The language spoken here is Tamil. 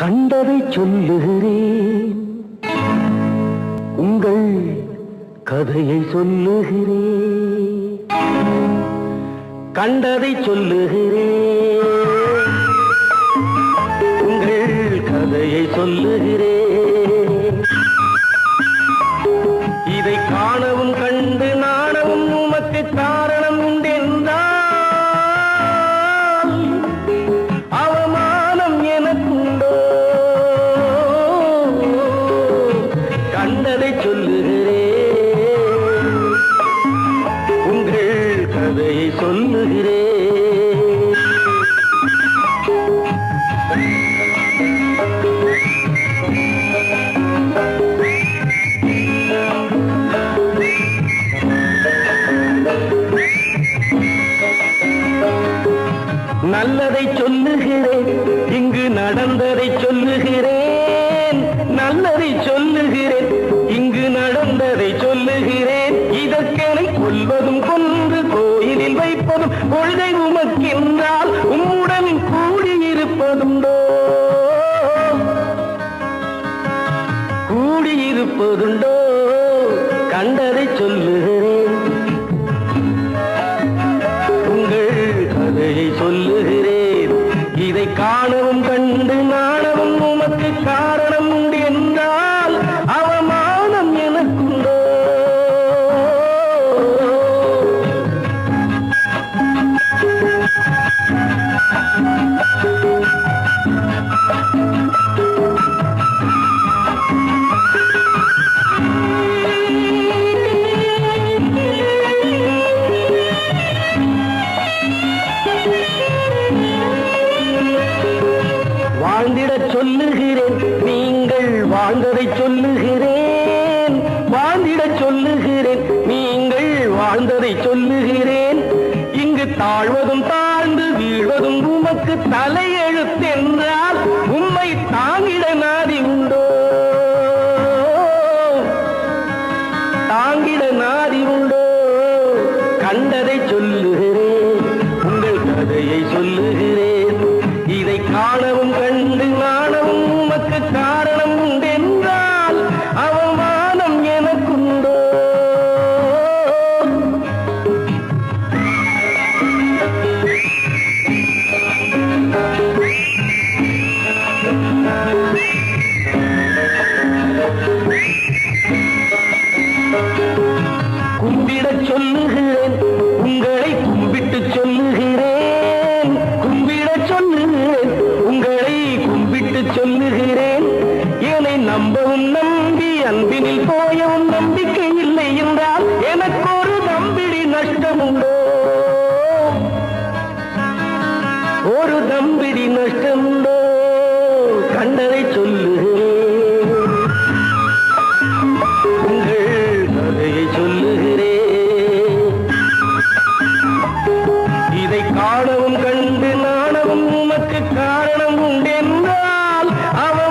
கண்டதை சொல்லுகிறேன். உங்கள் கதையை சொல்லுகிறேன். கண்டதை சொல்லுகிறேன். சொல்லுகிறேன் உங்கள் கதையை சொல்லுகிறேன் நல்லதை சொல்லுகிறேன் இங்கு நடந்ததை சொல்லுகிறேன். நல்லதை சொல்லுகிறேன் நடந்ததை இதற்கெனை கொல்வதும் கொன்று கோயிலில் வைப்பதும் கொள்கை உமக்கென்றால் உம்முடன் கூடியிருப்பதுண்டோ? கூடியிருப்பதுண்டோ? கண்டதை சொல்லுகிறேன். உங்கள் கதையை சொல்லுகிறேன். வாழ்ந்திடச் சொல்லுகிறேன். நீங்கள் வாழ்ந்ததை சொல்லுகிறேன். வாழ்ந்திடச் சொல்லுகிறேன். நீங்கள் வாழ்ந்ததை சொல்லுகிறேன். இங்கு தாழ்வதும் தாழ்ந்து வீழ்வதும் உமக்கு தலையெழுத்தென்றால் நம்பவும் நம்பி அன்பினில் போயவும் நம்பிக்கை இல்லை என்றால் எனக்கு ஒரு நம்பிடி நஷ்டம் உண்டோ ஒரு நம்பிடி நஷ்டம் உண்டோ கண்டதை சொல்லுகிறேன் உங்கள் கதையை சொல்லுகிறேன். இதை காணவும் கண்டு நாணவும் உமக்கு காரணம் உண்டென்றால் அவன்